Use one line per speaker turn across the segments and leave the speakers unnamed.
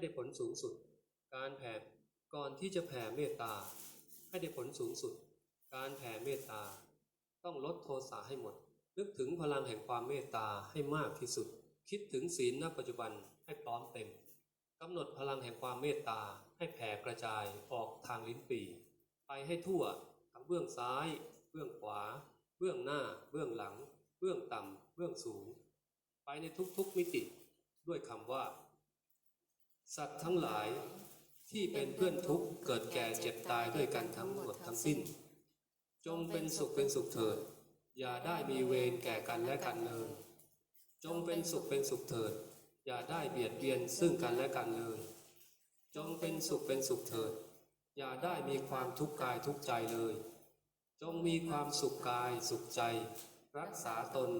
ได้ผลสูงสุด การแผ่ก่อนที่จะแผ่เมตตา ให้ได้ผลสูงสุด การแผ่เมตตา ต้องลดโทสะให้หมด นึกถึงพลังแห่งความเมตตาให้มากที่สุด คิดถึงศีลณปัจจุบันให้พร้อมเต็มกำหนดพลังแห่งความเมตตาให้แผ่กระจายออกทางลิ้นปี่ไปให้ทั่วทั้งเบื้องซ้าย เบื้องขวา เบื้องหน้า เบื้องหลัง เบื้องต่ำเบื้องสูง ไปในทุกๆมิติ ด้วยคำว่า สัตว์ทั้งหลายที่เป็นเพื่อนทุกข์เกิดแก่เจ็บตายด้วยกันทั้งหมดทั้งสิ้น จงเป็นสุขเป็นสุขเถิด อย่าได้มีเวรแก่กันและกันเลย จงเป็นสุขเป็นสุขเถิด อย่าได้เบียดเบียนซึ่งกันและกันเลย จงเป็นสุขเป็นสุขเถิด อย่าได้มีความทุกข์กายทุกใจเลย จงมีความสุขกายสุขใจ รักษาตน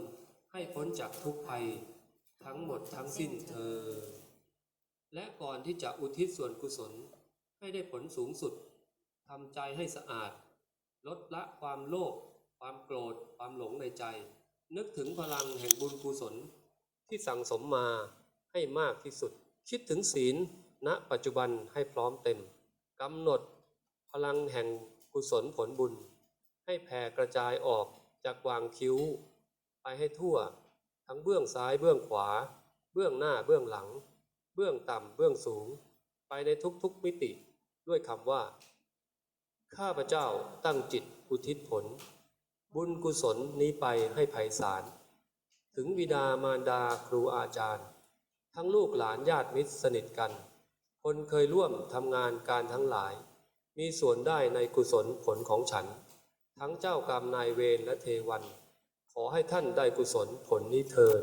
ให้พ้นจากทุกภัย ทั้งหมดทั้งสิ้นเธอ และก่อนที่จะอุทิศส่วนกุศลให้ได้ผลสูงสุดทำใจให้สะอาด ลดละความโลภความโกรธ ความหลงในใจ นึกถึงพลังแห่งบุญกุศลที่สั่งสมมาให้มากที่สุด คิดถึงศีลณปัจจุบันให้พร้อมเต็มกำหนดพลังแห่งกุศลผลบุญ ให้แผ่กระจายออกจากวางคิ้ว ไปให้ทั่ว ทั้งเบื้องซ้ายเบื้องขวา เบื้องหน้าเบื้องหลัง บื้องต่ำเบื้องสูง ไปในทุกๆมิติด้วยคำว่า ข้าพเจ้าตั้งจิตอุทิศผล บุญกุศลนี้ไปให้ไพศาลถึงบิดามารดาครูอาจารย์ ทั้งลูกหลานญาติมิตรสนิทกัน คนเคยร่วมทำงานการทั้งหลาย มีส่วนได้ในกุศลผลของฉัน ทั้งเจ้ากรรมนายเวรและเทวัน ขอให้ท่านได้กุศลผลนี้เทิน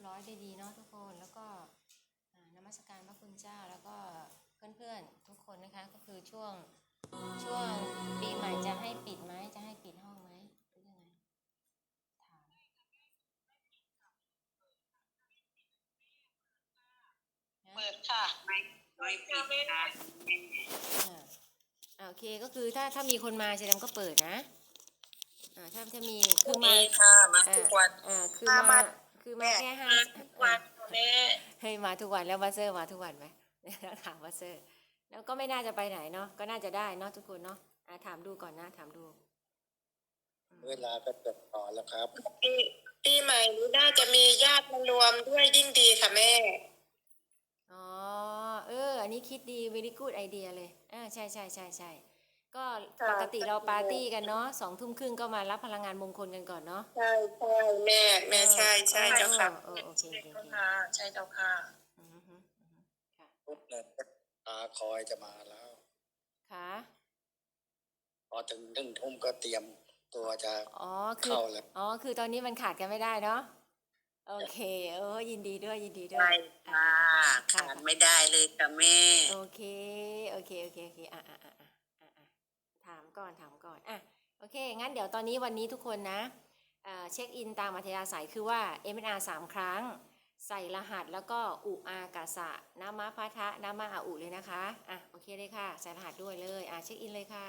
บร้อยได้ดีเนาะทุกคนแล้วก็อ่านมัสการพระคุณเจ้าแล้วก็เพื่อนๆทุกคนนะคะก็คือช่วงช่วงปีใหม่จะให้ปิดไหมจะให้ปิดห้องไหมหรือยังไงถาม
เปิดค่ะไม่ไม่ปิดนะ
อ่าอ่าโอเคก็คือถ้าถ้ามีคนมาแสดงก็เปิดนะอ่าถ้าถ้ามีคือมา
ค่ะมาทุกวัน
อ่าคือ
มา
มา
มา
คือมาแค่ห้า
ทุกวันแม่
เฮ้ยมาทุกวันแล้วมาเซอร์มาทุกวันไหมถามมาเซอร์ แล้วก็ไม่น่าจะไปไหนเนาะก็น่าจะได้เนาะทุกคนเนาะอะถามดูก่อนนะ ถามดู
เวลาก็จบต่อแล้วครับ
ปีปีใหม่นี้น่าจะมีญาติมารวมด้วยยิ่งดีค่ะแม่
อ๋อเออ อันนี้คิดดี very good idea เลยอ่าใช่ใช่ใช่ใช่ก็
ค่ะ
ปกติเราปาร์ตี้กันเนาะสองทุ่มครึ่งก็มารับพลังงานมงคลกันก่อนเนาะ
ใช่ใช่แม่แม่ใช่ใช่เจ้าค่ะ
เออเออโอเคโอเคโอเค
ใช่เจ้าค่ะ
อือฮึอือฮึค่ะ
ปุ๊บเนี่ยตาคอยจะมาแล้ว
ค่ะ
พอถึงถึงทุ่มก็เตรียมตัวจะ
อ๋อคือ
เข้าแล้ว
อ๋อคือตอนนี้มันขาดกันไม่ได้เนาะโอเคเออยินดีด้วยยินดีด้ว
ใช่
ย
ค่ะ
ค่ะ
ขาดไม่ได้เลยค่ะแม่
โอเคโอเคโอเคโอเคอะอะอะอะอะอะถามก่อนถามก่อนอะโอเค งั้นเดี๋ยวตอนนี้วันนี้ทุกคนนะเอ่อเช็คอินตามอัธยาศัยคือว่า MNR สามครั้ง ใส่รหัสแล้วก็อุอากาสะนามะพัทะนามะอาอุเลยนะคะอะโอเคเลยค่ะ ใส่รหัสด้วยเลยอะเช็คอินเลยค่ะ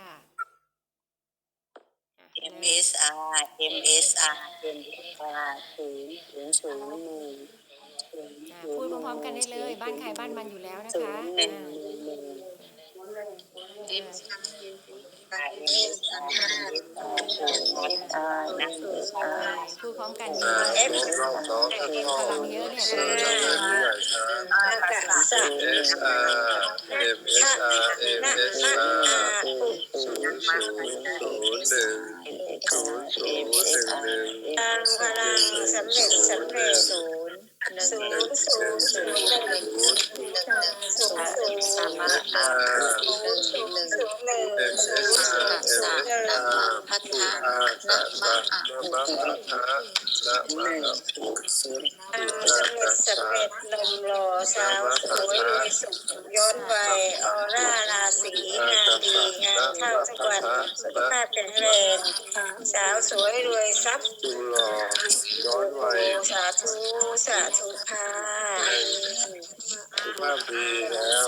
อะเริ่ม
MSR MSR MSR ศูนย์ศูนย์ศูนย์หนึ่งศูนย์
อะ
ศูนย์
พูดพร้อมๆกันได้เลย บ้านใครบ้านมันอยู่แล้วนะ
ศู
คะ
นย์หนึ่ง
อะ
หนึ่ง
พูดพร้อมกันดี
เอฟ
พลังเยอะเนี่ย
ตามพลังสำเร็จสำเร็จ ศูนย์ศูนย์ศูนย์ศูนย์หนึ่งศูนย์ศูนย์ศูนย์สามารถศูนย์ศูนย์ศูนย์หนึ่งศูนย์ศูนย์ศูนย์หนึ่งพัฒนานะมาตา นะมะระภูสมุดนมหอสาวสวยรวยย้อนไปออร่าราศีงานดีงานเข้าทุกวันสุขภาพแข็งแรงสาวสวยรวยทรัพย์
ย้อนไป
สาธุสาธุค่ะ
สุขภาพดีแล้ว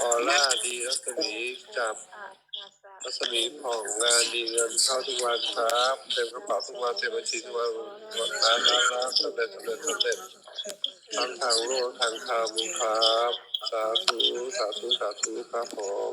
ออร่าดีรั
ศมีจับ รัศมีผ่องงานดีเงินเข้าทุกวันครับเต็มกระเป๋าทุกวันเต็มบัญชีทุกวันวันร้านร้านร้านสำเร็จสำเร็จสำเร็จทางทางโลกทางธรรมครับ สาธุสาธุสาธุครับผม